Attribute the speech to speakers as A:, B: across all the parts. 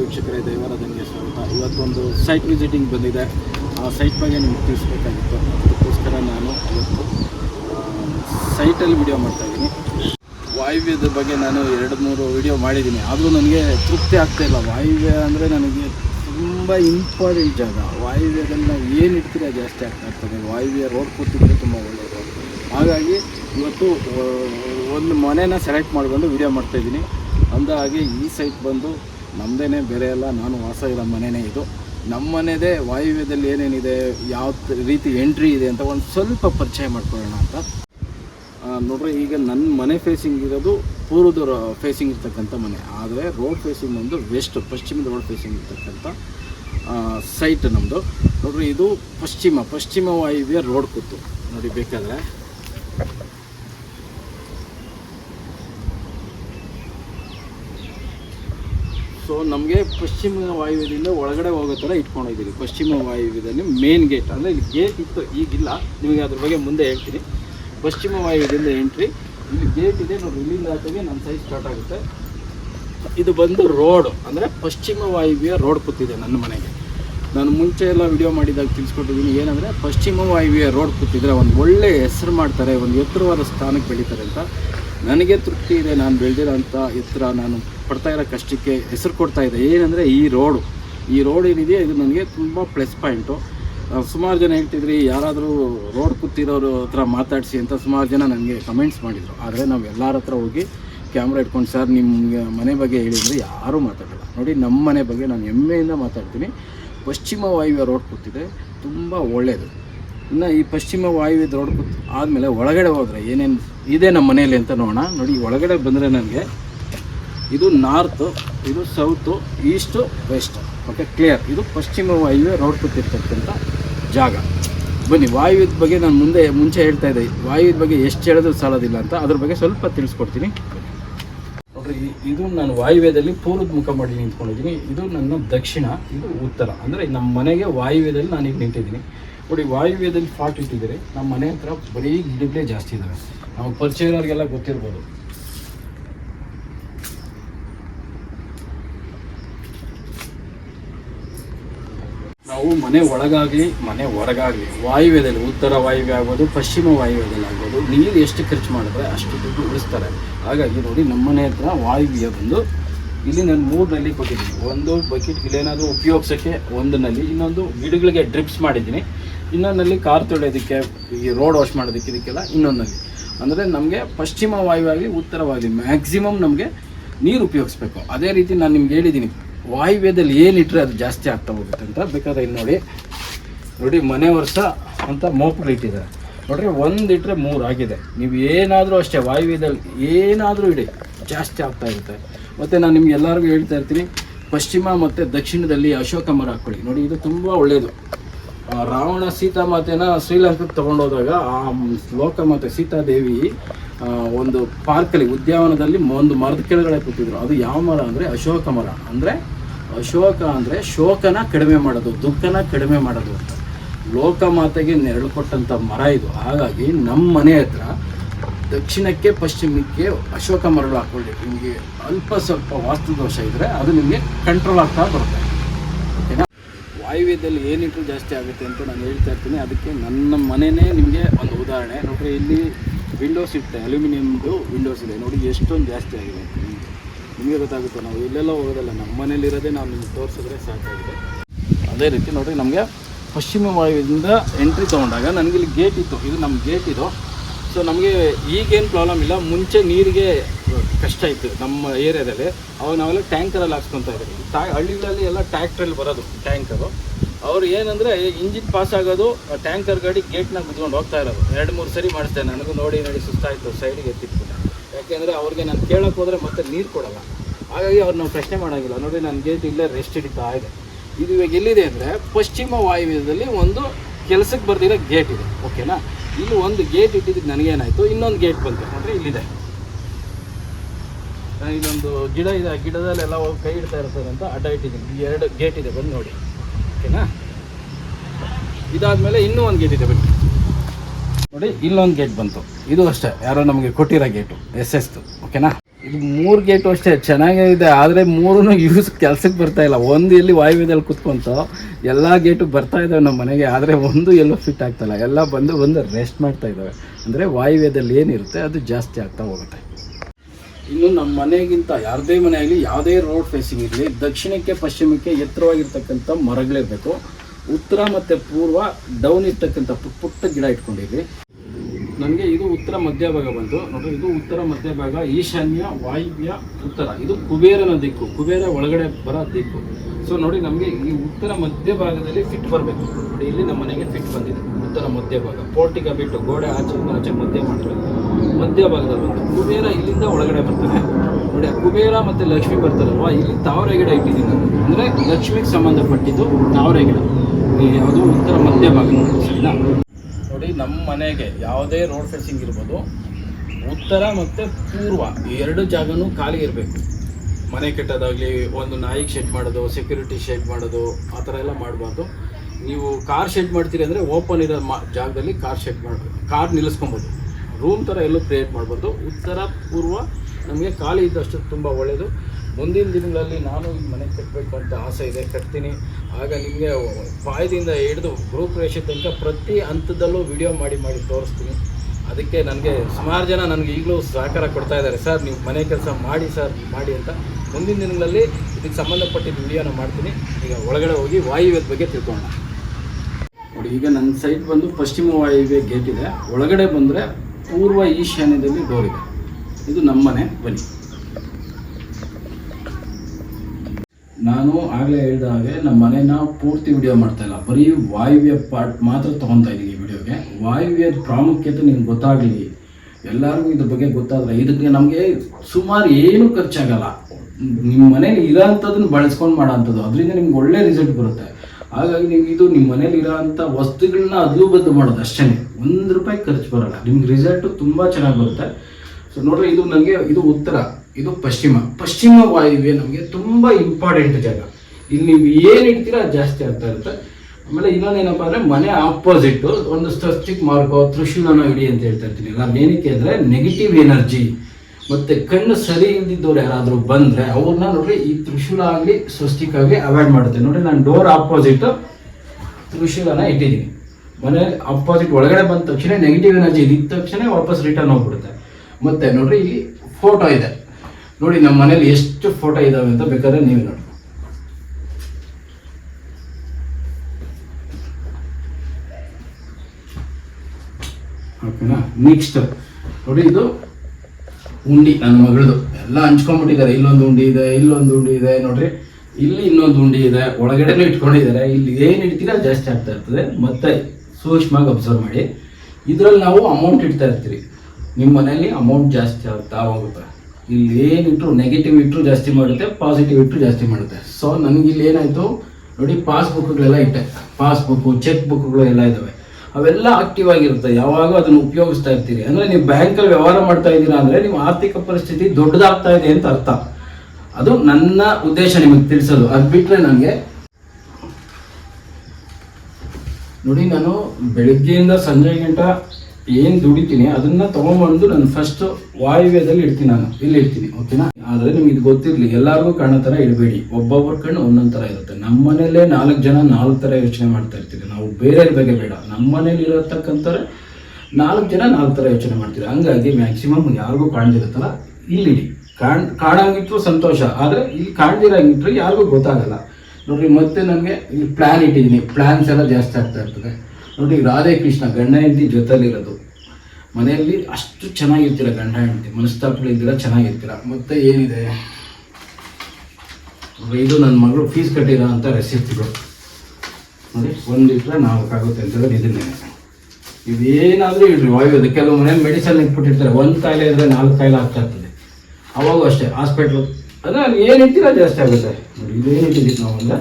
A: ವೀಕ್ಷಕರೇ, ದೈವಾರಾಧನೆಗೆ ಸ್ವಾಗತ. ಇವತ್ತೊಂದು ಸೈಟ್ ವಿಸಿಟಿಂಗ್ ಬಂದಿದೆ. ಆ ಸೈಟ್ ಬಗ್ಗೆ ನಿಮ್ಗೆ ತಿಳಿಸ್ಬೇಕಾಗಿತ್ತು. ಅದಕ್ಕೋಸ್ಕರ ನಾನು ಇವತ್ತು ಸೈಟಲ್ಲಿ ವಿಡಿಯೋ ಮಾಡ್ತಾಯಿದ್ದೀನಿ ವಾಯುವ್ಯದ ಬಗ್ಗೆ ನಾನು ಎರಡು ಮೂರು ವಿಡಿಯೋ ಮಾಡಿದ್ದೀನಿ. ಆದರೂ ನನಗೆ ತೃಪ್ತಿ ಆಗ್ತಾ ಇಲ್ಲ. ವಾಯುವ್ಯ ಅಂದರೆ ನನಗೆ ತುಂಬ ಇಂಪಾರ್ಟೆಂಟ್ ಜಾಗ. ವಾಯುವ್ಯದಲ್ಲಿ ನಾವು ಏನು ಇಡ್ತೀರ ಜಾಸ್ತಿ ಆಗ್ತಾ ಇರ್ತದೆ ವಾಯುವ್ಯ ರೋಡ್ ಕೂತಿದ್ರೆ ತುಂಬ ಒಳ್ಳೆಯದು ಹಾಗಾಗಿ ಇವತ್ತು ಒಂದು ಮನೆನ ಸೆಲೆಕ್ಟ್ ಮಾಡಿಕೊಂಡು ವಿಡಿಯೋ ಮಾಡ್ತಾಯಿದ್ದೀನಿ ಅಂದಾಗೆ ಈ ಸೈಟ್ ಬಂದು ನಮ್ಮದೇ ಬೇರೆ ಎಲ್ಲ, ನಾನು ವಾಸ ಇರೋ ಮನೆಯೇ ಇದು. ನಮ್ಮ ಮನೆದೇ ವಾಯುವ್ಯದಲ್ಲಿ ಏನೇನಿದೆ ಯಾವ ರೀತಿ ಎಂಟ್ರಿ ಇದೆ ಅಂತ ಒಂದು ಸ್ವಲ್ಪ ಪರಿಚಯ ಮಾಡ್ಕೊಳ್ಳೋಣ ಅಂತ. ನೋಡ್ರಿ, ಈಗ ನನ್ನ ಮನೆ ಫೇಸಿಂಗ್ ಇರೋದು ಪೂರ್ವದ ಫೇಸಿಂಗ್ ಇರ್ತಕ್ಕಂಥ ಮನೆ. ಆದರೆ ರೋಡ್ ಫೇಸಿಂಗ್ ಒಂದು ವೆಸ್ಟ್ ಪಶ್ಚಿಮದ ರೋಡ್ ಫೇಸಿಂಗ್ ಇರ್ತಕ್ಕಂಥ ಸೈಟ್ ನಮ್ಮದು ನೋಡ್ರಿ, ಇದು ಪಶ್ಚಿಮ ಪಶ್ಚಿಮ ವಾಯುವ್ಯ ರೋಡ್ ಕೂತು ನೋಡಿ, ಬೇಕಾದರೆ. ಸೊ ನಮಗೆ ಪಶ್ಚಿಮ ವಾಯುವ್ಯದಿಂದ ಒಳಗಡೆ ಹೋಗೋ ಥರ ಇಟ್ಕೊಂಡಿದ್ದೀವಿ. ಪಶ್ಚಿಮ ವಾಯುವ್ಯದಲ್ಲಿ ಮೇನ್ ಗೇಟ್ ಅಂದರೆ ಇಲ್ಲಿ ಗೇಟ್ ಇತ್ತು, ಈಗಿಲ್ಲ. ನಿಮಗೆ ಅದ್ರ ಬಗ್ಗೆ ಮುಂದೆ ಹೇಳ್ತೀನಿ. ಪಶ್ಚಿಮ ವಾಯುವ್ಯದಿಂದ ಎಂಟ್ರಿ ಇಲ್ಲಿ ಗೇಟ್ ಇದೆ ನೋಡಿ ಇಲ್ಲಿಂದ ಆಚೆಗೆ ನನ್ನ ಸೈಜ್ ಸ್ಟಾರ್ಟ್ ಆಗುತ್ತೆ. ಇದು ಬಂದು ರೋಡ್ ಅಂದರೆ ಪಶ್ಚಿಮ ವಾಯುವ್ಯ ರೋಡ್ ಕೂತಿದೆ ನನ್ನ ಮನೆಗೆ. ನಾನು ಮುಂಚೆ ಎಲ್ಲ ವಿಡಿಯೋ ಮಾಡಿದಾಗ ತಿಳಿಸ್ಕೊಟ್ಟಿದ್ದೀನಿ. ಏನಂದರೆ, ಪಶ್ಚಿಮ ವಾಯುವ್ಯ ರೋಡ್ ಕೂತಿದ್ರೆ ಒಂದು ಒಳ್ಳೆಯ ಹೆಸರು ಮಾಡ್ತಾರೆ, ಒಂದು ಎತ್ತರವಾದ ಸ್ಥಾನಕ್ಕೆ ಬೆಳೀತಾರೆ ಅಂತ. ನನಗೆ ತೃಪ್ತಿ ಇದೆ, ನಾನು ಬೆಳೆದಿರೋಂಥ ಎತ್ತರ ನಾನು ಪಡ್ತಾ ಇರೋ ಕಷ್ಟಕ್ಕೆ ಹೆಸರು ಕೊಡ್ತಾ ಇದೆ. ಏನಂದರೆ ಈ ರೋಡು ಈ ರೋಡ್ ಏನಿದೆ, ಇದು ನನಗೆ ತುಂಬ ಪ್ಲಸ್ ಪಾಯಿಂಟು ಸುಮಾರು ಜನ ಹೇಳ್ತಿದ್ರಿ, ಯಾರಾದರೂ ರೋಡ್ ಕೂತಿರೋರು ಹತ್ರ ಮಾತಾಡಿಸಿ ಅಂತ ಸುಮಾರು ಜನ ನನಗೆ ಕಮೆಂಟ್ಸ್ ಮಾಡಿದರು. ಆದರೆ ನಾವು ಎಲ್ಲರ ಹತ್ರ ಹೋಗಿ ಕ್ಯಾಮ್ರಾ ಇಟ್ಕೊಂಡು, ಸರ್, ನಿಮಗೆ ಮನೆ ಬಗ್ಗೆ ಹೇಳಿದರೆ ಯಾರೂ ಮಾತಾಡಲ್ಲ. ನೋಡಿ ನಮ್ಮ ಮನೆ ಬಗ್ಗೆ ನಾನು ಹೆಮ್ಮೆಯಿಂದ ಮಾತಾಡ್ತೀನಿ. ಪಶ್ಚಿಮ ವಾಯುವ್ಯ ರೋಡ್ ಕೂತಿದೆ, ತುಂಬ ಒಳ್ಳೆಯದು ಇನ್ನು ಈ ಪಶ್ಚಿಮ ವಾಯುವ್ಯದ ದೊಡ್ಡ ಆದಮೇಲೆ ಒಳಗಡೆ ಹೋದರೆ ಏನೇನು ಇದೆ ನಮ್ಮ ಮನೆಯಲ್ಲಿ ಅಂತ ನೋಡೋಣ. ನೋಡಿ, ಒಳಗಡೆ ಬಂದರೆ ನನಗೆ ಇದು ನಾರ್ತು ಇದು south east west okay clear ಇದು ಪಶ್ಚಿಮ ವಾಯುವ್ಯ ರೋಡ್ ಕೂತಿರ್ತಕ್ಕಂಥ ಜಾಗ. ಬನ್ನಿ, ವಾಯುವ್ಯದ ಬಗ್ಗೆ ನಾನು ಮುಂದೆ, ಮುಂಚೆ ಹೇಳ್ತಾ ಇದ್ದೆ. ವಾಯುವ್ಯದ ಬಗ್ಗೆ ಎಷ್ಟು ಹೇಳಿದ್ರು ಸಾಲೋದಿಲ್ಲ ಅಂತ. ಅದ್ರ ಬಗ್ಗೆ ಸ್ವಲ್ಪ ತಿಳಿಸ್ಕೊಡ್ತೀನಿ. ನೋಡ್ರಿ ಇದು ನಾನು ವಾಯುವ್ಯದಲ್ಲಿ ಪೂರ್ವದ ಮುಖ ಮಾಡಿ ನಿಂತ್ಕೊಂಡಿದ್ದೀನಿ. ಇದು ನನ್ನ ದಕ್ಷಿಣ, ಇದು ಉತ್ತರ. ಅಂದರೆ ನಮ್ಮ ಮನೆಗೆ ವಾಯುವ್ಯದಲ್ಲಿ ನಾನೀಗ ನಿಂತಿದ್ದೀನಿ. ನೋಡಿ, ವಾಯುವ್ಯದಲ್ಲಿ ಫಾಟ್ ಇಟ್ಟಿದ್ದೀರಿ ನಮ್ಮ ಮನೆ ಹತ್ರ ಬರೀ ಗಿಡಗಳೇ ಜಾಸ್ತಿ ಇದ್ದಾವೆ ನಮ್ಮ ಪರಿಚಯ ಇರೋರಿಗೆಲ್ಲ ಗೊತ್ತಿರ್ಬೋದು. ನಾವು ಮನೆ ಒಳಗಾಗಲಿ, ಮನೆ ಹೊರಗಾಗಲಿ, ವಾಯುವ್ಯದಲ್ಲಿ, ಉತ್ತರ ವಾಯುವ್ಯ ಆಗ್ಬೋದು, ಪಶ್ಚಿಮ ವಾಯುವ್ಯದಲ್ಲಿ ಆಗ್ಬೋದು, ನೀರು ಎಷ್ಟು ಖರ್ಚು ಮಾಡಿದ್ರೆ ಅಷ್ಟು ದುಡ್ಡು ಉಳಿಸ್ತಾರೆ. ಹಾಗಾಗಿ ನೋಡಿ, ನಮ್ಮ ಮನೆ ಹತ್ರ ವಾಯುವ್ಯ ಬಂದು ಇಲ್ಲಿ ನಾನು ಮೂರು ನಲ್ಲಿ ಕೊಟ್ಟಿದ್ದೀನಿ. ಒಂದು ಬಕೆಟ್ ಇಲ್ಲೇನಾದರೂ ಉಪಯೋಗಿಸೋಕ್ಕೆ ಒಂದು ನಲ್ಲಿ ಇನ್ನೊಂದು ಗಿಡಗಳಿಗೆ ಡ್ರಿಪ್ಸ್ ಮಾಡಿದ್ದೀನಿ. ಇನ್ನೊಂದಲ್ಲಿ ಕಾರ್ ತೊಳೆಯೋದಕ್ಕೆ, ಈ ರೋಡ್ ವಾಶ್ ಮಾಡೋದಕ್ಕೆ ಇದಕ್ಕೆಲ್ಲ ಇನ್ನೊಂದು ನಲ್ಲಿ ಅಂದರೆ ನಮಗೆ ಪಶ್ಚಿಮ ವಾಯುವ್ಯ ಆಗಲಿ ಉತ್ತರವಾಗಲಿ ಮ್ಯಾಕ್ಸಿಮಮ್ ನಮಗೆ ನೀರು ಉಪಯೋಗಿಸ್ಬೇಕು. ಅದೇ ರೀತಿ ನಾನು ನಿಮ್ಗೆ ಹೇಳಿದ್ದೀನಿ ವಾಯುವ್ಯದಲ್ಲಿ ಏನಿಟ್ಟರೆ ಅದು ಜಾಸ್ತಿ ಆಗ್ತಾ ಹೋಗುತ್ತೆ ಅಂತ ಬೇಕಾದ್ರೆ ಇಲ್ಲಿ ನೋಡಿ. ನೋಡಿ, ಮನೆ ವರ್ಷ ಅಂತ ಮೋಪ್ಗಳು ಇಟ್ಟಿದ್ದಾರೆ. ನೋಡ್ರಿ, ಒಂದು ಇಟ್ಟರೆ ಮೂರು ಆಗಿದೆ. ನೀವು ಏನಾದರೂ ಅಷ್ಟೇ, ವಾಯುವ್ಯದಲ್ಲಿ ಏನಾದರೂ ಇಡಿ, ಜಾಸ್ತಿ ಆಗ್ತಾ ಇರುತ್ತೆ. ಮತ್ತು ನಾನು ನಿಮ್ಗೆ ಎಲ್ಲರಿಗೂ ಹೇಳ್ತಾ ಇರ್ತೀನಿ, ಪಶ್ಚಿಮ ಮತ್ತು ದಕ್ಷಿಣದಲ್ಲಿ ಅಶೋಕ ಮರ ಹಾಕ್ಕೊಳ್ಳಿ ನೋಡಿ, ಇದು ತುಂಬ ಒಳ್ಳೆಯದು ಆ, ಸೀತಾ ಮಾತೆನ ಶ್ರೀಲಂಕಕ್ಕೆ ತಗೊಂಡೋದಾಗ ಆ ಲೋಕಮಾತೆ ಸೀತಾದೇವಿ ಆ, ಒಂದು ಪಾರ್ಕಲ್ಲಿ ಉದ್ಯಾನದಲ್ಲಿ ಒಂದು ಮರದ ಕೆಳಗಡೆ ಕೂತಿದ್ರು. ಅದು ಯಾವ ಮರ ಅಂದರೆ ಅಶೋಕ ಮರ. ಅಂದರೆ ಅಶೋಕ ಅಂದರೆ ಶೋಕನ ಕಡಿಮೆ ಮಾಡೋದು ದುಃಖನ ಕಡಿಮೆ ಮಾಡೋದು ಅಂತ. ಲೋಕ ಮಾತೆಗೆ ನೆರಳು ಕೊಟ್ಟಂಥ ಮರ ಇದು. ಹಾಗಾಗಿ ನಮ್ಮ ಮನೆ ಹತ್ರ ದಕ್ಷಿಣಕ್ಕೆ ಪಶ್ಚಿಮಕ್ಕೆ ಅಶೋಕ ಮರಳು ಹಾಕ್ಕೊಳ್ಳಿ ನಿಮಗೆ ಅಲ್ಪ ಸ್ವಲ್ಪ ವಾಸ್ತು ದೋಷ ಇದ್ದರೆ ಅದು ನಿಮಗೆ ಕಂಟ್ರೋಲ್ ಆಗ್ತಾ ಬರುತ್ತೆ. ವಾಯುವ್ಯದಲ್ಲಿ ಏನಿಟ್ಟು ಜಾಸ್ತಿ ಆಗುತ್ತೆ ಅಂತ ನಾನು ಹೇಳ್ತಾ ಇರ್ತೀನಿ. ಅದಕ್ಕೆ ನನ್ನ ಮನೆಯೇ ನಿಮಗೆ ಒಂದು ಉದಾಹರಣೆ. ನೋಡ್ರಿ, ಇಲ್ಲಿ ವಿಂಡೋಸ್ ಇರುತ್ತೆ, ಅಲ್ಯೂಮಿನಿಯಮ್ದು ವಿಂಡೋಸ್ ಇದೆ. ನೋಡಿ, ಎಷ್ಟೊಂದು ಜಾಸ್ತಿ ಆಗಿದೆ ನಿಮಗೆ ಗೊತ್ತಾಗುತ್ತೆ, ನಾವು ಇಲ್ಲೆಲ್ಲ ಹೋಗೋದಲ್ಲ. ನಮ್ಮ ಮನೇಲಿರೋದೇ ನಾವು ನಿಮ್ಗೆ ತೋರಿಸಿದ್ರೆ ಸಾಕಾಗಿದೆ. ಅದೇ ರೀತಿ ನೋಡಿರಿ, ನಮಗೆ ಪಶ್ಚಿಮ ವಾಯುವಿಂದ ಎಂಟ್ರಿ ತೊಗೊಂಡಾಗ ನನಗೆ ಇಲ್ಲಿ ಗೇಟ್ ಇತ್ತು. ಇದು ನಮ್ಮ ಗೇಟ್ ಇದು. ಸೊ ನಮಗೆ ಈಗೇನು ಪ್ರಾಬ್ಲಮ್ ಇಲ್ಲ. ಮುಂಚೆ ನೀರಿಗೆ ಕಷ್ಟ ಇತ್ತು ನಮ್ಮ ಏರಿಯಾದಲ್ಲಿ. ಅವಾಗ ನಾವೆಲ್ಲ ಟ್ಯಾಂಕರಲ್ಲಿ ಹಾಕ್ಸ್ಕೊತಾ ಇದ್ದೀವಿ ಟ್ಯಾ ಹಳ್ಳಿಗಳಲ್ಲಿ ಎಲ್ಲ ಟ್ಯಾಕ್ಟ್ರಲ್ಲಿ ಬರೋದು ಟ್ಯಾಂಕರು ಅವ್ರು ಏನಂದರೆ ಇಂಜಿನ್ ಪಾಸ್ ಆಗೋದು ಟ್ಯಾಂಕರ್ ಗಾಡಿ ಗೇಟ್ನ ಕುತ್ಕೊಂಡು ಹೋಗ್ತಾ ಇರೋದು. ಎರಡು, ಮೂರು ಸರಿ ಮಾಡಿಸ್ತೇನೆ. ನನಗೂ ನೋಡಿ ನೋಡಿ ಸುಸ್ತಾಯಿತು ಸೈಡಿಗೆ ಎತ್ತಿಟ್ಬಿಟ್ಟೆ ಯಾಕೆಂದರೆ ಅವ್ರಿಗೆ ನಾನು ಕೇಳೋಕೆ ಹೋದರೆ ಮತ್ತೆ ನೀರು ಕೊಡಲ್ಲ. ಹಾಗಾಗಿ ಅವ್ರು ನಾವು ಪ್ರಶ್ನೆ ಮಾಡೋಂಗಿಲ್ಲ. ನೋಡಿ ನನ್ನ ಗೇಟ್ ಇಲ್ಲೇ ರೆಸ್ಟ್ ಹಿಡಿತಾ ಇದೆ. ಇದು ಇವಾಗ ಎಲ್ಲಿದೆ ಅಂದರೆ, ಪಶ್ಚಿಮ ವಾಯುವ್ಯದಲ್ಲಿ ಒಂದು ಕೆಲಸಕ್ಕೆ ಬರ್ದಿರೋ ಗೇಟ್ ಇದೆ. ಓಕೆನಾ ಇಲ್ಲಿ ಒಂದು ಗೇಟ್ ಇಟ್ಟಿದ್ದು ನನಗೇನಾಯಿತು? ಇನ್ನೊಂದು ಗೇಟ್ ಬಂತು. ಅಂದರೆ ಇಲ್ಲಿದೆ. ಇಲ್ಲೊಂದು ಗಿಡ ಇದೆ, ಆ ಗಿಡದಲ್ಲೆಲ್ಲ ಹೋಗಿ ಕೈ ಇಡ್ತಾ ಇರ್ತಾರೆ ಅಂತ ಅಡ್ಡ ಇಟ್ಟಿದ್ದೀನಿ ಈ ಎರಡು ಗೇಟ್ ಇದೆ ಬಂದು ನೋಡಿ. ಓಕೆನಾ ಇದಾದಮೇಲೆ ಇನ್ನೂ ಒಂದು ಗೇಟ್ ಇದೆ, ಬನ್ನಿ. ನೋಡಿ, ಇಲ್ಲೊಂದು ಗೇಟ್ ಬಂತು. ಇದು ಅಷ್ಟೇ, ಯಾರೋ ನಮಗೆ ಕೊಟ್ಟಿರೋ ಗೇಟು ಎಸ್ ಎಸ್ದು ಓಕೆನಾ ಇದು ಮೂರು ಗೇಟು ಅಷ್ಟೇ ಚೆನ್ನಾಗೇ ಇದೆ ಆದರೆ ಮೂರೂ ಯೂಸ್ ಕೆಲಸಕ್ಕೆ ಬರ್ತಾ ಇಲ್ಲ. ಒಂದು ಎಲ್ಲಿ ವಾಯುವ್ಯದಲ್ಲಿ ಕುತ್ಕೊಂತು, ಎಲ್ಲ ಗೇಟು ಬರ್ತಾ ಇದ್ದಾವೆ ನಮ್ಮ ಮನೆಗೆ. ಆದರೆ ಒಂದು ಎಲ್ಲೂ ಫಿಟ್ ಆಗ್ತಾಯಿಲ್ಲ ಎಲ್ಲ ಬಂದು ಒಂದು ರೆಸ್ಟ್ ಮಾಡ್ತಾ ಇದ್ದಾವೆ ಅಂದರೆ ವಾಯುವ್ಯದಲ್ಲಿ ಏನಿರುತ್ತೆ, ಅದು ಜಾಸ್ತಿ ಆಗ್ತಾ ಹೋಗುತ್ತೆ. ಇನ್ನು ನಮ್ಮ ಮನೆಗಿಂತ ಯಾರದೇ ಮನೆ ಆಗಲಿ, ಯಾವುದೇ ರೋಡ್ ಫೇಸಿಂಗ್ ಇರಲಿ, ದಕ್ಷಿಣಕ್ಕೆ ಪಶ್ಚಿಮಕ್ಕೆ ಎತ್ತರವಾಗಿರ್ತಕ್ಕಂಥ ಮರಗಳಿರಬೇಕು ಉತ್ತರ ಮತ್ತು ಪೂರ್ವ ಡೌನ್ ಇರ್ತಕ್ಕಂಥ ಪುಟ್ಟ ಪುಟ್ಟ ಗಿಡ ಇಟ್ಕೊಂಡಿದ್ವಿ ನನಗೆ ಇದು ಉತ್ತರ ಮಧ್ಯಭಾಗ ಬಂತು. ನೋಡಿ ಇದು ಉತ್ತರ ಮಧ್ಯಭಾಗ, ಈಶಾನ್ಯ, ವಾಯುವ್ಯ, ಉತ್ತರ. ಇದು ಕುಬೇರನ ದಿಕ್ಕು. ಕುಬೇರ ಒಳಗಡೆ ಬರೋ ದಿಕ್ಕು. ಸೊ ನೋಡಿ, ನಮಗೆ ಈ ಉತ್ತರ ಮಧ್ಯಭಾಗದಲ್ಲಿ ಫಿಟ್ ಬರಬೇಕು. ನೋಡಿ, ಇಲ್ಲಿ ನಮ್ಮ ಮನೆಗೆ ಫಿಟ್ ಬಂದಿದೆ. ಉತ್ತರ ಮಧ್ಯಭಾಗ. ಪೋರ್ಟಿಗ ಬಿಟ್ಟು ಗೋಡೆ ಆಚೆ ಆಚೆ ಮಧ್ಯ ಮಾಡಿದ್ರೆ ಮಧ್ಯಭಾಗದಲ್ಲಿ ಬಂತು. ಕುಬೇರ ಇಲ್ಲಿಂದ ಒಳಗಡೆ ಬರ್ತಾನೆ ನೋಡಿ ಕುಬೇರ ಮತ್ತು ಲಕ್ಷ್ಮಿ ಬರ್ತಾರಲ್ವಾ? ಇಲ್ಲಿ ತಾವರೆ ಗಿಡ ಇಟ್ಟಿದ್ದೀನಿ. ನಾನು ಅಂದರೆ ಲಕ್ಷ್ಮಿಗೆ ಸಂಬಂಧಪಟ್ಟಿದ್ದು ತಾವರೆ ಗಿಡ. ಯಾವುದು ಉತ್ತರ ಮಧ್ಯಭಾಗ ಸರಿನಾ? ನೋಡಿ ನಮ್ಮ ಮನೆಗೆ ಯಾವುದೇ ರೋಡ್ ಫೇಸಿಂಗ್ ಇರ್ಬೋದು. ಉತ್ತರ ಮತ್ತು ಪೂರ್ವ ಈ ಎರಡು ಜಾಗನೂ ಖಾಲಿ ಇರಬೇಕು. ಮನೆ ಕಟ್ಟೋದಾಗಲಿ, ಒಂದು ನಾಯಿಗೆ ಶೆಡ್ ಮಾಡೋದು ಸೆಕ್ಯೂರಿಟಿ ಶೆಡ್ ಮಾಡೋದು, ಆ ಥರ ಎಲ್ಲ ಮಾಡಬಾರ್ದು. ನೀವು ಕಾರ್ ಶೆಡ್ ಮಾಡ್ತೀರಿ ಅಂದರೆ ಓಪನ್ ಇರೋ ಮಾ ಜಾಗದಲ್ಲಿ ಕಾರ್ ಶೆಡ್ ಮಾಡಬೇಕು. ಕಾರ್ ನಿಲ್ಲಿಸ್ಕೊಬೋದು. ರೂಮ್ ಥರ ಎಲ್ಲೂ ಕ್ರಿಯೇಟ್ ಮಾಡಬಾರ್ದು. ಉತ್ತರ, ಪೂರ್ವ ನಮಗೆ ಖಾಲಿ ಇದ್ದಷ್ಟು ತುಂಬ ಒಳ್ಳೆಯದು ಮುಂದಿನ ದಿನಗಳಲ್ಲಿ ನಾನು ಈ ಮನೆ ಕಟ್ಟಬೇಕು ಅಂತ ಆಸೆ ಇದೆ, ಕಟ್ತೀನಿ. ಆಗ ನಿಮಗೆ ಪಾಯದಿಂದ ಹಿಡಿದು ಗೃಹಪ್ರವೇಶ ತನಕ ಪ್ರತಿ ಹಂತದಲ್ಲೂ ವಿಡಿಯೋ ಮಾಡಿ ಮಾಡಿ ತೋರಿಸ್ತೀನಿ. ಅದಕ್ಕೆ ನನಗೆ ಸುಮಾರು ಜನ ನನಗೆ ಈಗಲೂ ಸಹಕಾರ ಕೊಡ್ತಾ ಇದ್ದಾರೆ. ಸರ್, ನೀವು ಮನೆ ಕೆಲಸ ಮಾಡಿ, ಸರ್, ಮಾಡಿ ಅಂತ ಮುಂದಿನ ದಿನಗಳಲ್ಲಿ ಇದಕ್ಕೆ ಸಂಬಂಧಪಟ್ಟಿದ್ದ ವಿಡಿಯೋನ ಮಾಡ್ತೀನಿ. ಈಗ ಒಳಗಡೆ ಹೋಗಿ ವಾಯುವ್ಯದ ಬಗ್ಗೆ ತಿಳ್ಕೊಳ್ಳೋಣ. ನೋಡಿ, ಈಗ ನನ್ನ ಸೈಡ್ ಬಂದು ಪಶ್ಚಿಮ ವಾಯುವ್ಯ ಗೇಟ್ ಇದೆ. ಒಳಗಡೆ ಬಂದರೆ ಪೂರ್ವ ಈಶಾನ್ಯದಲ್ಲಿ ಡೋರ್ ಇದೆ ಇದು ನಮ್ಮನೆ ಬನ್ನಿ. ನಾನು ಆಗಲೇ ಹೇಳಿದ ಹಾಗೆ ನಮ್ಮ ಮನೇನ ಪೂರ್ತಿ ವಿಡಿಯೋ ಮಾಡ್ತಾ ಇಲ್ಲ. ಬರೀ ವಾಯುವ್ಯ ಪಾರ್ಟ್ ಮಾತ್ರ ತೊಗೊತಾ ಇದ್ದೀನಿ ವಿಡಿಯೋಗೆ ವಾಯುವ್ಯದ ಪ್ರಾಮುಖ್ಯತೆ ನಿಮ್ಗೆ ಗೊತ್ತಾಗಲಿ. ಎಲ್ಲರಿಗೂ ಇದ್ರ ಬಗ್ಗೆ ಗೊತ್ತಾದ್ರೆ ಇದಕ್ಕೆ ನಮಗೆ ಸುಮಾರು ಏನು ಖರ್ಚಾಗಲ್ಲ. ನಿಮ್ಮ ಮನೇಲಿ ಇರೋಂಥದ್ದನ್ನ ಬಳಸ್ಕೊಂಡು ಮಾಡೋ ಅಂಥದ್ದು. ಅದರಿಂದ ನಿಮ್ಗೆ ಒಳ್ಳೆ ರಿಸಲ್ಟ್ ಬರುತ್ತೆ. ಹಾಗಾಗಿ ನೀವು ಇದು ನಿಮ್ಮ ಮನೇಲಿ ಇರೋಂಥ ವಸ್ತುಗಳನ್ನ ಅದು ಬದಲು ಮಾಡೋದು ಅಷ್ಟೇ ಒಂದು ರೂಪಾಯಿ ಖರ್ಚು ಬರಲ್ಲ. ನಿಮ್ಗೆ ರಿಸಲ್ಟು ತುಂಬ ಚೆನ್ನಾಗಿ ಬರುತ್ತೆ. ಸೊ ನೋಡ್ರಿ, ಇದು ನನಗೆ ಇದು ಉತ್ತರ. ಇದು ಪಶ್ಚಿಮ. ಪಶ್ಚಿಮ ವಾಯುವೆ ನಮಗೆ ತುಂಬ ಇಂಪಾರ್ಟೆಂಟ್ ಜಾಗ. ಇಲ್ಲಿ ನೀವು ಏನು ಇಡ್ತೀರಾ ಜಾಸ್ತಿ ಆಗ್ತಾ ಇರುತ್ತೆ. ಆಮೇಲೆ ಇನ್ನೊಂದೇನಪ್ಪ ಅಂದರೆ ಮನೆ ಆಪೋಸಿಟ್ಟು ಒಂದು ಸ್ಟಿಕ್ ಮಾರ್ಕೋ, ತ್ರಿಶೂಲನೋ ಇಡಿ ಅಂತ ಹೇಳ್ತಾ ಇರ್ತೀನಿ. ನಾನು ಏನಕ್ಕೆ ಅಂದರೆ ನೆಗೆಟಿವ್ ಎನರ್ಜಿ ಮತ್ತೆ ಕಣ್ಣು ಸರಿ ಇಲ್ದಿದ್ದವ್ರು ಯಾರಾದರೂ ಬಂದರೆ ಅವ್ರನ್ನ ನೋಡ್ರಿ ಈ ತ್ರಿಶೂಲ ಆಗಲಿ ಸ್ವಸ್ತಿಕಾಗಲಿ ಅವಾಯ್ಡ್ ಮಾಡುತ್ತೆ. ನೋಡ್ರಿ ನಾನು ಡೋರ್ ಆಪೋಸಿಟ್ ತ್ರಿಶೂಲನ ಇಟ್ಟಿದ್ದೀನಿ. ಮನೆ ಅಪೋಸಿಟ್ ಒಳಗಡೆ ಬಂದ ತಕ್ಷಣ ನೆಗೆಟಿವ್ ಎನರ್ಜಿ ಇದ್ದ ತಕ್ಷಣ ವಾಪಸ್ ರಿಟರ್ನ್ ಹೋಗ್ಬಿಡುತ್ತೆ. ಮತ್ತೆ ನೋಡ್ರಿ ಇಲ್ಲಿ ಫೋಟೋ ಇದೆ. ನೋಡಿ ನಮ್ಮ ಮನೇಲಿ ಎಷ್ಟು ಫೋಟೋ ಇದಾವೆ ಅಂತ ಬೇಕಾದ್ರೆ ನೀವು ನೋಡಿ ಓಕೆನಾ? ನೆಕ್ಸ್ಟ್ ನೋಡಿ ಇದು ಉಂಡಿ ನನ್ನ ಮಗಳದು. ಎಲ್ಲ ಹಂಚ್ಕೊಂಡ್ಬಿಟ್ಟಿದ್ದಾರೆ. ಇಲ್ಲೊಂದು ಉಂಡಿ ಇದೆ, ಇಲ್ಲೊಂದು ಉಂಡಿ ಇದೆ. ನೋಡ್ರಿ, ಇಲ್ಲಿ ಇನ್ನೊಂದು ಉಂಡಿ ಇದೆ. ಒಳಗಡೆನೂ ಇಟ್ಕೊಂಡಿದ್ದಾರೆ. ಇಲ್ಲಿ ಏನು ಇಡ್ತೀರಾ ಜಾಸ್ತಿ ಆಗ್ತಾ ಇರ್ತದೆ. ಮತ್ತೆ ಸೂಕ್ಷ್ಮವಾಗಿ ಅಬ್ಸರ್ವ್ ಮಾಡಿ. ಇದರಲ್ಲಿ ನಾವು ಅಮೌಂಟ್ ಇಡ್ತಾ ಇರ್ತೀವಿ. ನಿಮ್ಮ ಮನೆಯಲ್ಲಿ ಅಮೌಂಟ್ ಜಾಸ್ತಿ ಆಗ್ತಾ ಹೋಗುತ್ತೆ ಇಲ್ಲಿ ಏನಿಟ್ರು ನೆಗೆಟಿವ್ ಇಟ್ಟರು ಜಾಸ್ತಿ ಮಾಡುತ್ತೆ ಪಾಸಿಟಿವ್ ಇಟ್ಟರು ಜಾಸ್ತಿ ಮಾಡುತ್ತೆ. ಸೊ ನನಗಿಲ್ಲಿ ಏನಾಯಿತು? ನೋಡಿ ಪಾಸ್ಬುಕ್ಗಳೆಲ್ಲ ಇಟ್ಟೆ. ಪಾಸ್ಬುಕ್ಕು ಚೆಕ್ ಬುಕ್ಗಳು ಎಲ್ಲ ಇದ್ದಾವೆ. ಅವೆಲ್ಲ ಆಕ್ಟಿವ್ ಆಗಿರುತ್ತೆ. ಯಾವಾಗ ಅದನ್ನು ಉಪಯೋಗಿಸ್ತಾ ಇರ್ತೀರಿ. ಅಂದರೆ ನೀವು ಬ್ಯಾಂಕಲ್ಲಿ ವ್ಯವಹಾರ ಮಾಡ್ತಾ ಇದ್ದೀರಾ ಅಂದರೆ ನಿಮ್ಮ ಆರ್ಥಿಕ ಪರಿಸ್ಥಿತಿ ದೊಡ್ಡದಾಗ್ತಾ ಇದೆ ಅಂತ ಅರ್ಥ. ಅದು ನನ್ನ ಉದ್ದೇಶ ನಿಮಗೆ ತಿಳಿಸೋದು. ಅದು ಬಿಟ್ಟರೆ ನನಗೆ ನೋಡಿ, ನಾನು ಬೆಳಿಗ್ಗೆಯಿಂದ ಸಂಜೆ ಗಂಟ ಏನು ದುಡಿತೀನಿ, ಅದನ್ನ ತೊಗೊಂಬಂದು ನಾನು ಫಸ್ಟ್ ವಾಯುವ್ಯದಲ್ಲಿ ಇಡ್ತೀನಿ ನಾನು. ಇಲ್ಲಿ ಇಡ್ತೀನಿ ಓಕೆನಾ ಆದರೆ ನಿಮ್ಗೆ ಇದು ಗೊತ್ತಿರಲಿ, ಎಲ್ಲರಿಗೂ ಕಾಣೋ ಥರ ಇಡಬೇಡಿ ಒಬ್ಬೊಬ್ಬರ ಕಣ್ಣು ಒಂದೊಂದು ಥರ ಇರುತ್ತೆ. ನಮ್ಮ ಮನೇಲೇ ನಾಲ್ಕು ಜನ ನಾಲ್ಕು ಥರ ಯೋಚನೆ ಮಾಡ್ತಾ ಇರ್ತೀವಿ. ನಾವು ಬೇರೆ ಬಗ್ಗೆ ಬೇಡ. ನಮ್ಮ ಮನೇಲಿ ನಾಲ್ಕು ಜನ ನಾಲ್ಕು ಥರ ಯೋಚನೆ ಮಾಡ್ತೀವಿ. ಹಂಗಾಗಿ ಮ್ಯಾಕ್ಸಿಮಮ್ ಯಾರಿಗೂ ಕಾಣ್ದಿರುತ್ತಲ್ಲ, ಇಲ್ಲಿಡಿ. ಕಾಣ್ ಕಾಣಂಗಿಟ್ರು ಸಂತೋಷ. ಆದರೆ ಇಲ್ಲಿ ಕಾಣ್ದಿರಂಗಿಟ್ರು ಯಾರಿಗೂ ಗೊತ್ತಾಗಲ್ಲ. ನೋಡ್ರಿ, ಮತ್ತೆ ನಮಗೆ ಇಲ್ಲಿ ಪ್ಲ್ಯಾನ್ ಇಟ್ಟಿದ್ದೀನಿ ಪ್ಲ್ಯಾನ್ಸ್ ಎಲ್ಲ ಜಾಸ್ತಿ ಆಗ್ತಾ ಇರ್ತದೆ. ನೋಡಿ ರಾಧೆ ಕೃಷ್ಣ ಗಂಡ ಹೆಂಡತಿ ಜೊತೆಲಿರೋದು. ಮನೆಯಲ್ಲಿ ಅಷ್ಟು ಚೆನ್ನಾಗಿರ್ತೀರ ಗಂಡ ಹೆಂಡತಿ ಮನಸ್ತಾಪಗಳಿದ್ದೀರ ಚೆನ್ನಾಗಿರ್ತೀರ? ಮತ್ತೆ ಏನಿದೆ? ಇದು ನನ್ನ ಮಗಳು ಫೀಸ್ ಕಟ್ಟಿರೋ ಅಂತ ರೆಸಿಪ್ಟ್ಗಳು ನೋಡಿ ಒಂದು ಲೀಟ್ರ ನಾಲ್ಕಾಗುತ್ತೆ ಆಗುತ್ತೆ ಅಂತಂದ್ರೆ ಇದನ್ನೇ. ಇದೇನಾದರೂ ಇಡ್ರಿ ವಾಯುವ್ಯದ ಕೆಲವು ಮನೇಲಿ ಮೆಡಿಸನ್ ಇಟ್ಬಿಟ್ಟಿರ್ತಾರೆ. ಒಂದು ಕಾಯಿಲೆ ಇದ್ರೆ ನಾಲ್ಕು ಕಾಯಿಲೆ ಆಗ್ತಾ ಇರ್ತದೆ ಅವಾಗೂ ಅಷ್ಟೇ ಹಾಸ್ಪಿಟ್ಲು ಅದೇ ಅಲ್ಲಿ ಏನು ಇಟ್ಟಿರೋ ಜಾಸ್ತಿ ಆಗುತ್ತೆ. ನೋಡಿ ಇದೇನು ಇಟ್ಟಿದ್ದೀವಿ ನಾವು ಅಂದರೆ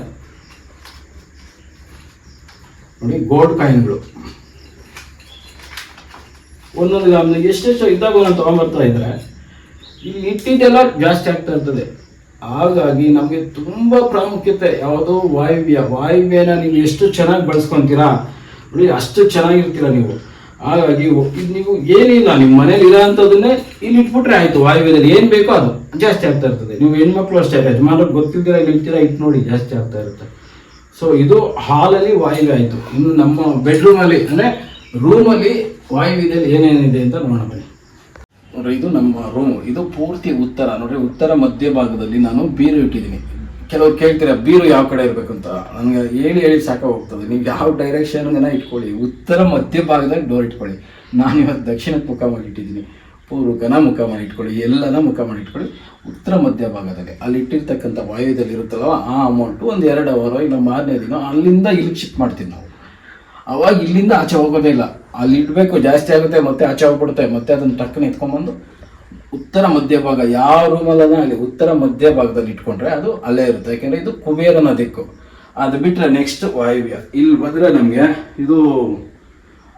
A: ನೋಡಿ ಗೋಲ್ಡ್ ಕಾಯಿನ್ಗಳು. ಒಂದೊಂದು ನಮ್ಗೆ ಎಷ್ಟೆಷ್ಟು ಇದ್ದಾಗ ಒಂದು ತೊಗೊಂಬರ್ತಾ ಇದ್ರೆ ಇಲ್ಲಿ ಇಟ್ಟಿದ್ದೆಲ್ಲ ಜಾಸ್ತಿ ಆಗ್ತಾ ಇರ್ತದೆ. ಹಾಗಾಗಿ ನಮಗೆ ತುಂಬ ಪ್ರಾಮುಖ್ಯತೆ, ಯಾವುದು ವಾಯುವ್ಯ. ವಾಯುವ್ಯನ ನೀವು ಎಷ್ಟು ಚೆನ್ನಾಗಿ ಬಳಸ್ಕೊತೀರಾ, ನೋಡಿ ಅಷ್ಟು ಚೆನ್ನಾಗಿರ್ತೀರ ನೀವು. ಹಾಗಾಗಿ ನೀವು ಏನಿಲ್ಲ ನಿಮ್ಮ ಮನೇಲಿ ಇರೋ ಅಂಥದ್ದನ್ನೇ ಇಲ್ಲಿ ಇಟ್ಬಿಟ್ರೆ ಆಯ್ತು. ವಾಯುವ್ಯದಲ್ಲಿ ಏನು ಬೇಕೋ ಅದು ಜಾಸ್ತಿ ಆಗ್ತಾ ಇರ್ತದೆ. ನೀವು ಹೆಣ್ಮಕ್ಳು ಅಷ್ಟೇ, ಯಜಮಾನರು ಗೊತ್ತಿದ್ದೀರಾ ಇಲ್ಲಿ ಇಟ್ಟು ನೋಡಿ ಜಾಸ್ತಿ ಆಗ್ತಾ ಇರುತ್ತೆ. ಸೊ ಇದು ಹಾಲಲ್ಲಿ ವಾಯುವ್ಯ ಆಯ್ತು. ಇನ್ನು ನಮ್ಮ ಬೆಡ್ರೂಮಲ್ಲಿ ಅಂದ್ರೆ ರೂಮಲ್ಲಿ ವಾಯುವ್ಯದಲ್ಲಿ ಏನೇನಿದೆ ಅಂತ ನೋಡೋಣ ಬನ್ನಿ. ನೋಡ್ರಿ, ಇದು ನಮ್ಮ ರೂಮ್ ಇದು ಪೂರ್ತಿ ಉತ್ತರ. ನೋಡ್ರಿ, ಉತ್ತರ ಮಧ್ಯ ಭಾಗದಲ್ಲಿ ನಾನು ಬೀರು ಇಟ್ಟಿದ್ದೀನಿ. ಕೆಲವ್ರು ಕೇಳ್ತೀರಾ, ಬೀರು ಯಾವ ಕಡೆ ಇರಬೇಕು ಅಂತ? ನನಗೆ ಹೇಳಿ ಹೇಳಿ ಸಾಕ ಹೋಗ್ತದೆ. ನೀವು ಯಾವ ಡೈರೆಕ್ಷನ್ ಏನ ಇಟ್ಕೊಳ್ಳಿ. ಉತ್ತರ ಮಧ್ಯ ಮಧ್ಯಭಾಗದಲ್ಲಿ ಡೋರ್ ಇಟ್ಕೊಳ್ಳಿ. ನಾನು ಇವತ್ತು ದಕ್ಷಿಣಕ್ಕೆ ಮುಖ ಮಾಡಿ ಇಟ್ಟಿದ್ದೀನಿ. ಪೂರ್ವಕನ ಮುಖ ಮಾಡಿ ಇಟ್ಕೊಳ್ಳಿ. ಎಲ್ಲನ ಮುಖ ಮಾಡಿ ಇಟ್ಕೊಳ್ಳಿ. ಉತ್ತರ ಮಧ್ಯಭಾಗದಲ್ಲಿ ಅಲ್ಲಿ ಇಟ್ಟಿರ್ತಕ್ಕಂಥ ವಾಯುದಲ್ಲಿ ಇರುತ್ತಲ್ಲ ಆ ಅಮೌಂಟು ಒಂದು ಎರಡು ಅವರ್ ಇಲ್ಲ ಮಾರನೇ ದಿನ ಅಲ್ಲಿಂದ ಇಲ್ಲಿಗೆ ಶಿಫ್ಟ್ ಮಾಡ್ತೀವಿ ನಾವು. ಅವಾಗ ಇಲ್ಲಿಂದ ಆಚೆ ಹೋಗೋದೇ ಇಲ್ಲ. ಅಲ್ಲಿ ಇಡಬೇಕು, ಜಾಸ್ತಿ ಆಗುತ್ತೆ, ಮತ್ತೆ ಆಚೆ ಹೋಗ್ಬಿಡುತ್ತೆ, ಮತ್ತೆ ಅದನ್ನ ಟಕ್ಕನೆ ಎತ್ಕೊಂಡ್ಬಂದು ಉತ್ತರ ಮಧ್ಯಭಾಗ ಯಾವ ರೂಮಲ್ಲನ ಅಲ್ಲಿ ಉತ್ತರ ಮಧ್ಯ ಭಾಗದಲ್ಲಿ ಇಟ್ಕೊಂಡ್ರೆ ಅದು ಅಲ್ಲೇ ಇರುತ್ತೆ. ಯಾಕೆಂದ್ರೆ ಇದು ಕುಬೇರನ ದಿಕ್ಕು ಅದು ಬಿಟ್ರೆ ನೆಕ್ಸ್ಟ್ ವಾಯುವ್ಯ. ಇಲ್ಲಿ ಬಂದ್ರೆ ನಮಗೆ ಇದು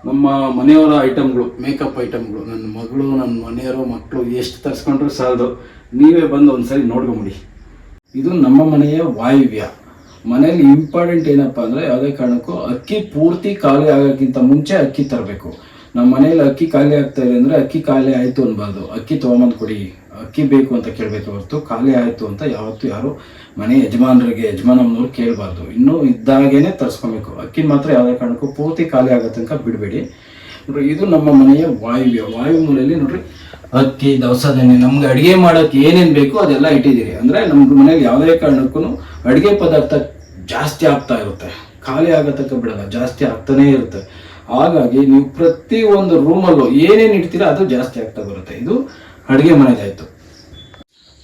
A: ನಮ್ಮ ಮನೆಯವರ ಐಟಮ್ಗಳು ಮೇಕಪ್ ಐಟಮ್ಗಳು ನನ್ನ ಮಗಳು, ನನ್ನ ಮನೆಯವರು ಮಕ್ಕಳು ಎಷ್ಟು ತರಿಸ್ಕೊಂಡ್ರು ಸಾಲದು. ನೀವೇ ಬಂದು ಒಂದ್ಸರಿ ನೋಡ್ಕೊಂಬಿಡಿ. ಇದು ನಮ್ಮ ಮನೆಯ ವಾಯುವ್ಯ. ಮನೆಯಲ್ಲಿ ಇಂಪಾರ್ಟೆಂಟ್ ಏನಪ್ಪ ಅಂದ್ರೆ ಯಾವುದೇ ಕಾರಣಕ್ಕೂ ಅಕ್ಕಿ ಪೂರ್ತಿ ಖಾಲಿ ಆಗೋಕ್ಕಿಂತ ಮುಂಚೆ ಅಕ್ಕಿ ತರಬೇಕು. ನಮ್ಮ ಮನೆಯಲ್ಲಿ ಅಕ್ಕಿ ಖಾಲಿ ಆಗ್ತಾ ಇದೆ ಅಂದ್ರೆ ಅಕ್ಕಿ ಖಾಲಿ ಆಯ್ತು ಅನ್ಬಾರ್ದು. ಅಕ್ಕಿ ತೊಗೊಂಬಂದು ಕೊಡಿ. ಅಕ್ಕಿ ಬೇಕು ಅಂತ ಕೇಳಬೇಕು ಹೊರತು ಖಾಲಿ ಆಯ್ತು ಅಂತ ಯಾವತ್ತೂ ಯಾರು ಮನೆ ಯಜಮಾನರಿಗೆ ಯಜಮಾನಮ್ಮನವ್ರು ಕೇಳಬಾರ್ದು. ಇನ್ನೂ ಇದ್ದಾಗೇನೆ ತರಿಸ್ಕೊಬೇಕು. ಅಕ್ಕಿ ಮಾತ್ರ ಯಾವುದೇ ಕಾರಣಕ್ಕೂ ಪೂರ್ತಿ ಖಾಲಿ ಆಗೋ ತನಕ ಬಿಡಬೇಡಿ. ನೋಡ್ರಿ, ಇದು ನಮ್ಮ ಮನೆಯ ವಾಯುವ್ಯ. ವಾಯು ಮೂಲೆಯಲ್ಲಿ ನೋಡ್ರಿ, ಅಕ್ಕಿ ದವಸ ಧಾನ್ಯ ನಮ್ಗೆ ಅಡುಗೆ ಮಾಡೋಕ್ಕೆ ಏನೇನು ಬೇಕು ಅದೆಲ್ಲ ಇಟ್ಟಿದ್ದೀರಿ. ಅಂದ್ರೆ ನಮ್ಮ ಮನೆಯಲ್ಲಿ ಯಾವುದೇ ಕಾರಣಕ್ಕೂ ಅಡಿಗೆ ಪದಾರ್ಥ ಜಾಸ್ತಿ ಆಗ್ತಾ ಇರುತ್ತೆ. ಖಾಲಿ ಆಗತಕ್ಕ ಬಿಡಲ್ಲ, ಜಾಸ್ತಿ ಆಗ್ತಾನೇ ಇರುತ್ತೆ. ಹಾಗಾಗಿ ನೀವು ಪ್ರತಿ ಒಂದು ರೂಮಲ್ಲೂ ಏನೇನು ಇಡ್ತೀರಾ ಅದು ಜಾಸ್ತಿ ಆಗ್ತಾ ಬರುತ್ತೆ. ಇದು ಅಡುಗೆ ಮನೆದಾಯಿತು.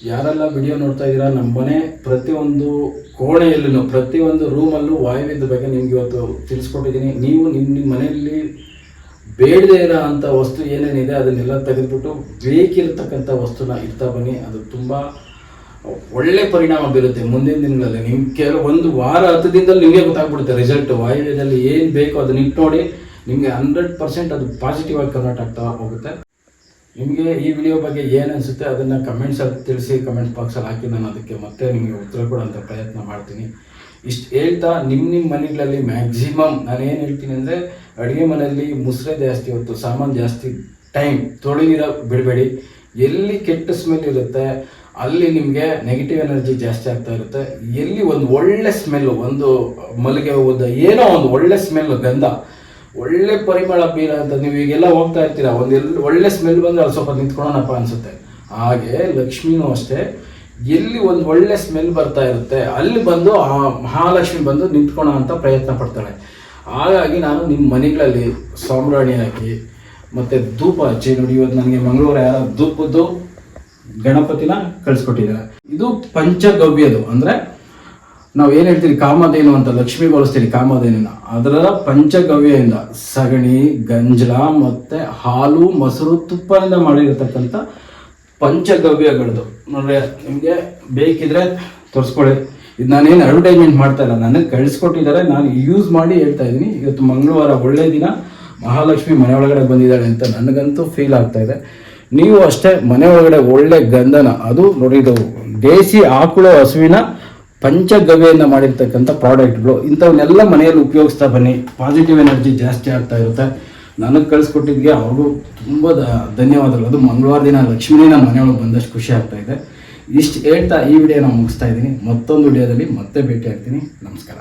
A: ಯಾರೆಲ್ಲ ವಿಡಿಯೋ ನೋಡ್ತಾ ಇದ್ದೀರಾ, ನಮ್ಮ ಮನೆ ಪ್ರತಿಯೊಂದು ಕೋಣೆಯಲ್ಲೂ ಪ್ರತಿಯೊಂದು ರೂಮಲ್ಲೂ ವಾಯುವ್ಯದ ಬಗ್ಗೆ ನಿಮ್ಗೆ ಇವತ್ತು ತಿಳಿಸ್ಕೊಟ್ಟಿದ್ದೀನಿ. ನೀವು ನಿಮ್ಮ ನಿಮ್ಮ ಮನೆಯಲ್ಲಿ ಬೇಡದೇ ಇರೋ ಅಂಥ ವಸ್ತು ಏನೇನಿದೆ ಅದನ್ನೆಲ್ಲ ತೆಗೆದುಬಿಟ್ಟು ಬೇಕಿರತಕ್ಕಂಥ ವಸ್ತುನ ಇಡ್ತಾ ಬನ್ನಿ. ಅದು ತುಂಬ ಒಳ್ಳೆ ಪರಿಣಾಮ ಬೀರುತ್ತೆ ಮುಂದಿನ ದಿನಗಳಲ್ಲಿ. ನಿಮ್ ಕೆಲವು ಒಂದು ವಾರ ಹತ್ತು ದಿನದಲ್ಲಿ ನಿಮಗೆ ಗೊತ್ತಾಗ್ಬಿಡುತ್ತೆ ರಿಸಲ್ಟ್ ವಾಯುವ್ಯದಲ್ಲಿ ಏನು ಬೇಕೋ ಅದನ್ನ ಇಟ್ಟು ನೋಡಿ ನಿಮಗೆ ಹಂಡ್ರೆಡ್ ಪರ್ಸೆಂಟ್ ಅದು ಪಾಸಿಟಿವ್ ಆಗಿ ಕನ್ವರ್ಟ್ ಆಗ್ತಾ ಹೋಗುತ್ತೆ. ನಿಮಗೆ ಈ ವಿಡಿಯೋ ಬಗ್ಗೆ ಏನು ಅನಿಸುತ್ತೆ ಅದನ್ನು ಕಮೆಂಟ್ಸಲ್ಲಿ ತಿಳಿಸಿ ಕಮೆಂಟ್ ಬಾಕ್ಸಲ್ಲಿ ಹಾಕಿ ನಾನು ಅದಕ್ಕೆ ಮತ್ತೆ ನಿಮಗೆ ಉತ್ತರ ಕೊಡೋಂಥ ಪ್ರಯತ್ನ ಮಾಡ್ತೀನಿ. ಇಷ್ಟು ಹೇಳ್ತಾ ನಿಮ್ಮ ನಿಮ್ಮ ಮನೆಗಳಲ್ಲಿ ಮ್ಯಾಕ್ಸಿಮಮ್ ನಾನು ಏನು ಹೇಳ್ತೀನಿ ಅಂದರೆ ಅಡುಗೆ ಮನೆಯಲ್ಲಿ ಮುಸ್ರೆ ಜಾಸ್ತಿ ಹೊತ್ತು, ಸಾಮಾನು ಜಾಸ್ತಿ ಟೈಮ್ ತೊಳೆದಿರ ಬಿಡಬೇಡಿ. ಎಲ್ಲಿ ಕೆಟ್ಟ ಸ್ಮೆಲ್ ಇರುತ್ತೆ ಅಲ್ಲಿ ನಿಮಗೆ ನೆಗೆಟಿವ್ ಎನರ್ಜಿ ಜಾಸ್ತಿ ಆಗ್ತಾ ಇರುತ್ತೆ. ಎಲ್ಲಿ ಒಂದು ಒಳ್ಳೆ ಸ್ಮೆಲ್ ಒಂದು ಮಲ್ಲಿಗೆ ಹೂವದ ಏನೋ ಒಂದು ಒಳ್ಳೆ ಸ್ಮೆಲ್ ಗಂಧ. ಒಳ್ಳೆ ಪರಿಮಳ ಬೀರ ಅಂತ ನೀವು ಈಗೆಲ್ಲ ಹೋಗ್ತಾ ಇರ್ತೀರ, ಒಂದು ಎಲ್ಲಿ ಒಳ್ಳೆ ಸ್ಮೆಲ್ ಬಂದರೆ ಅಲ್ಲಿ ಸ್ವಲ್ಪ ನಿಂತ್ಕೊಳ್ಳೋಣಪ್ಪ ಅನಿಸುತ್ತೆ. ಹಾಗೆ ಲಕ್ಷ್ಮಿನೂ ಅಷ್ಟೇ. ಎಲ್ಲಿ ಒಂದು ಒಳ್ಳೆ ಸ್ಮೆಲ್ ಬರ್ತಾ ಇರುತ್ತೆ, ಅಲ್ಲಿ ಬಂದು ಆ ಮಹಾಲಕ್ಷ್ಮಿ ಬಂದು ನಿಂತ್ಕೊಳ್ಳೋ ಅಂತ ಪ್ರಯತ್ನ ಪಡ್ತಾಳೆ. ಹಾಗಾಗಿ ನಾನು ನಿಮ್ಮ ಮನೆಗಳಲ್ಲಿ ಸಾಂಬ್ರಾಣಿ ಹಾಕಿ, ಮತ್ತು ಧೂಪ ಹಚ್ಚಿ, ನೋಡಿ ಇವತ್ತು ನನಗೆ ಮಂಗಳೂರು ಯಾರೋ ಧೂಪದ್ದು ಗಣಪತಿನ ಕಳಿಸ್ಕೊಟ್ಟಿದ್ದಾರೆ. ಇದು ಪಂಚಗವ್ಯದು, ಅಂದ್ರೆ ನಾವು ಏನ್ ಹೇಳ್ತೀವಿ ಕಾಮಧೇನು ಅಂತ ಲಕ್ಷ್ಮಿ ಬಳಸ್ತೀವಿ ಕಾಮಧೇನಿನ. ಅದರ ಪಂಚಗವ್ಯದಿಂದ ಸಗಣಿ, ಗಂಜಲ ಮತ್ತೆ ಹಾಲು, ಮೊಸರು, ತುಪ್ಪದಿಂದ ಮಾಡಿರತಕ್ಕಂಥ ಪಂಚಗವ್ಯಗಳದು. ನೋಡ್ರಿ, ನಿಮಗೆ ಬೇಕಿದ್ರೆ ತೋರಿಸ್ಕೊಳ್ಳಿ. ಇದು ನಾನೇನು ಅಡ್ವರ್ಟೈಸ್ಮೆಂಟ್ ಮಾಡ್ತಾ ಇಲ್ಲ, ನನಗೆ ಕಳಿಸ್ಕೊಟ್ಟಿದ್ದಾರೆ, ನಾನು ಯೂಸ್ ಮಾಡಿ ಹೇಳ್ತಾ ಇದ್ದೀನಿ. ಇವತ್ತು ಮಂಗಳವಾರ ಒಳ್ಳೆ ದಿನ, ಮಹಾಲಕ್ಷ್ಮಿ ಮನೆ ಒಳಗಡೆ ಬಂದಿದ್ದಾಳೆ ಅಂತ ನನಗಂತೂ ಫೀಲ್ ಆಗ್ತಾ ಇದೆ. ನೀವು ಅಷ್ಟೇ ಮನೆ ಒಳಗಡೆ ಒಳ್ಳೆ ಗಂಧನ, ಅದು ನೋಡಿ ಇದು ದೇಸಿ ಆಕುಳ ಹಸುವಿನ ಪಂಚಗವ್ಯೆಯಿಂದ ಮಾಡಿರ್ತಕ್ಕಂಥ ಪ್ರಾಡಕ್ಟ್ಗಳು ಇಂಥವನ್ನೆಲ್ಲ ಮನೆಯಲ್ಲಿ ಉಪಯೋಗಿಸ್ತಾ ಬನ್ನಿ. ಪಾಸಿಟಿವ್ ಎನರ್ಜಿ ಜಾಸ್ತಿ ಆಗ್ತಾ ಇರುತ್ತೆ. ನನಗೆ ಕಳಿಸ್ಕೊಟ್ಟಿದ್ಗೆ ಅವರು ತುಂಬ ಧನ್ಯವಾದಗಳು. ಅದು ಮಂಗಳವಾರ ದಿನ ಲಕ್ಷ್ಮೀನೇ ಮನೆಯೊಳಗೆ ಬಂದಷ್ಟು ಖುಷಿ ಆಗ್ತಾ ಇದೆ. ಇಷ್ಟು ಹೇಳ್ತಾ ಈ ವಿಡಿಯೋನ ಮುಗಿಸ್ತಾ ಇದ್ದೀನಿ. ಮತ್ತೊಂದು ವಿಡಿಯೋದಲ್ಲಿ ಮತ್ತೆ ಭೇಟಿ ಆಗ್ತೀನಿ ನಮಸ್ಕಾರ.